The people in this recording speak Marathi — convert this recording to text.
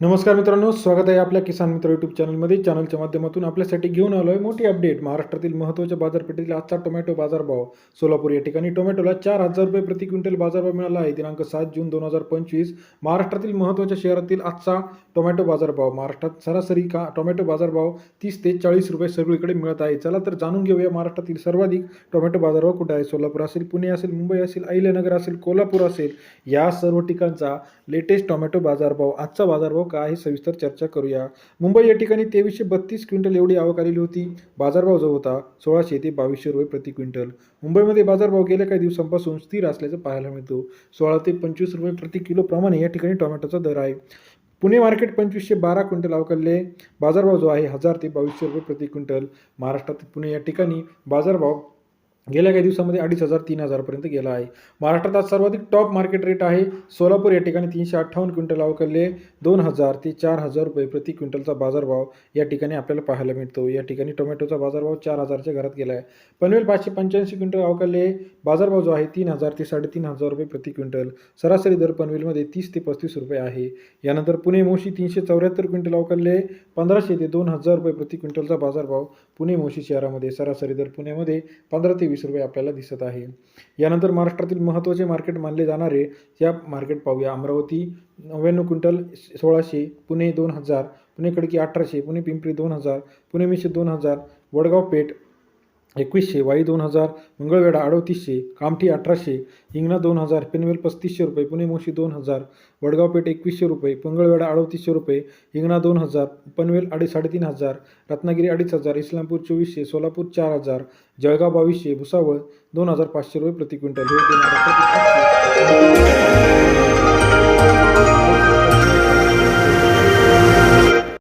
नमस्कार मित्रांनो स्वागत आहे आपल्या किसान मित्र यूट्यूब चॅनलमध्ये चॅनलच्या माध्यमातून आपल्यासाठी घेऊन आलो आहे मोठी अपडेट महाराष्ट्रातील महत्त्वाच्या बाजारपेठेतील आजचा टोमॅटो बाजारभाव. सोलापूर या ठिकाणी टोमॅटोला चार हजार रुपये प्रति क्विंटल बाजारभाव मिळाला आहे. दिनांक सात जून दोन हजार पंचवीस महाराष्ट्रातील महत्त्वाच्या शहरातील आजचा टोमॅटो बाजारभाव. महाराष्ट्रात सरासरी का टोमॅटो बाजारभाव तीस ते चाळीस रुपये सगळीकडे मिळत आहे. चला तर जाणून घेऊया महाराष्ट्रातील सर्वाधिक टोमॅटो बाजारभाव कुठे आहे? सोलापूर असेल पुणे असेल मुंबई असेल अहिल्यानगर असेल कोल्हापूर असेल या सर्व ठिकाणचा लेटेस्ट टोमॅटो बाजारभाव आजचा बाजारभाव का आहे सविस्तर चर्चा करूया. मुंबई या ठिकाणी तेवीसशे बत्तीस क्विंटल एवढी आवक आलेली होती. बाजारभाव जो होता सोळाशे ते बावीसशे रुपये प्रति क्विंटल. मुंबईमध्ये बाजारभाव गेल्या काही दिवसांपासून स्थिर असल्याचं पाहायला मिळतो. सोळा ते पंचवीस रुपये प्रति किलोप्रमाणे या ठिकाणी टोमॅटोचा दर आहे. पुणे मार्केट पंचवीसशे बारा क्विंटल अवकालले बाजारभाव जो आहे हजार ते बावीसशे रुपये प्रति क्विंटल. महाराष्ट्रात पुणे या ठिकाणी बाजारभाव गेल्या काही दिवसामध्ये अडीच हजार तीन हजारपर्यंत गेला आहे. महाराष्ट्रात आज सर्वाधिक टॉप मार्केट रेट आहे. सोलापूर या ठिकाणी तीनशे अठ्ठावन्न क्विंटल अवकालले. दोन हजार ते चार हजार रुपये प्रति क्विंटलचा बाजारभाव या ठिकाणी आपल्याला पाहायला मिळतो. या ठिकाणी टोमॅटोचा बाजारभाव चार हजारच्या घरात गेला आहे. पनवेल पाचशे पंच्याऐंशी क्विंटल अवकलले. बाजारभाव जो आहे तीन हजार ते साडेतीन हजार रुपये प्रति क्विंटल. सरासरी दर पनवेलमध्ये तीस ते पस्तीस रुपये आहे. यानंतर पुणे मोशी तीनशे चौऱ्याहत्तर क्विंटल अवकालले. पंधराशे ते दोन हजार रुपये प्रति क्विंटलचा बाजारभाव पुणे मोशी शहरामध्ये सरासरी दर पुण्यामध्ये पंधरा ते वीस रुपये आपल्याला दिसत आहे. यानंतर महाराष्ट्रातील महत्त्वाचे मार्केट मानले जाणारे या मार्केट पाहूया. अमरावती नव्याण्णव क्विंटल सोळाशे पुणे दोन हजार पुणे खडकी अठराशे पुणे पिंपरी दोन हजार पुणे मिशे दोन हजार वडगाव पेठ एकवीसशे वाई दोन हजार मंगळवेढा अडतीसशे कामठी अठराशे हिंगणा दोन हजार पेनवेल पस्तीसशे रुपये पुणे मोशी दोन हजार वडगाव पेठ एकवीसशे रुपये मंगळवेढा अडतीसशे रुपये हिंगणा दोन हजार पनवेल अडीच साडेतीन हजार रत्नागिरी अडीच हजार इस्लामपूर चोवीसशे सोलापूर चार हजार जळगाव बावीसशे भुसावळ दोन हजार पाचशे रुपये प्रति क्विंटल. हे